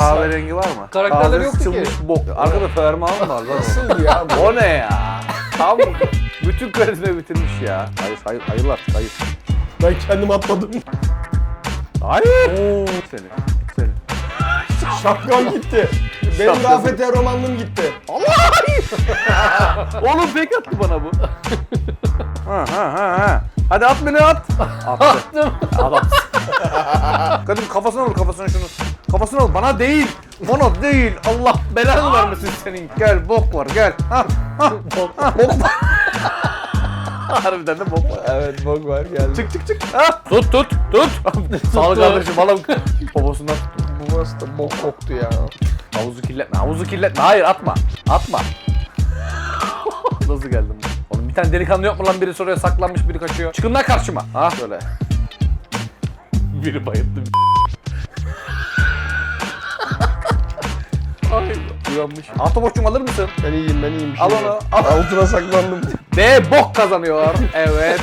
Kahverengi var mı? Karakterleri Kahve yoktu ki. sıçılmış bok. Arkada fermuar var lan. Nasıl ya bu? O ne ya? Tam bütün karizma bitirmiş ya. Hayır hayır hayır artık hayır. Ben kendim atladım. Hayır. Seni. Seni. Şapkam gitti. Benim Şapkası- Rafet romanlığım gitti. Oğlum pek attı bana bu. ha ha ha ha. Hadi at beni at. Attı. Adam. Kadın kafasına vur kafasına şunu. Kafasına vur bana değil. Bana değil. Allah belanı vermesin senin. Gel bok var gel. Ha ha. ha, bok var. Harbiden de bok var. Evet bok var geldi. Çık çık çık. Ha. Tut tut tut. Sağ ol kardeşim alalım. Babasından tut. Bu nasıl da bok koktu ya. Havuzu kirletme, havuzu kirletme. Hayır atma. Atma. Nasıl geldim? Oğlum bir tane delikanlı yok mu lan biri soruyor saklanmış biri kaçıyor. Çıkın lan karşıma. Ha şöyle. biri bayıldı. Uyanmış. Ataboş'cum alır mısın? Ben iyiyim ben iyiyim. Al onu, al. Altına saklandım. Ve bok kazanıyor. Evet.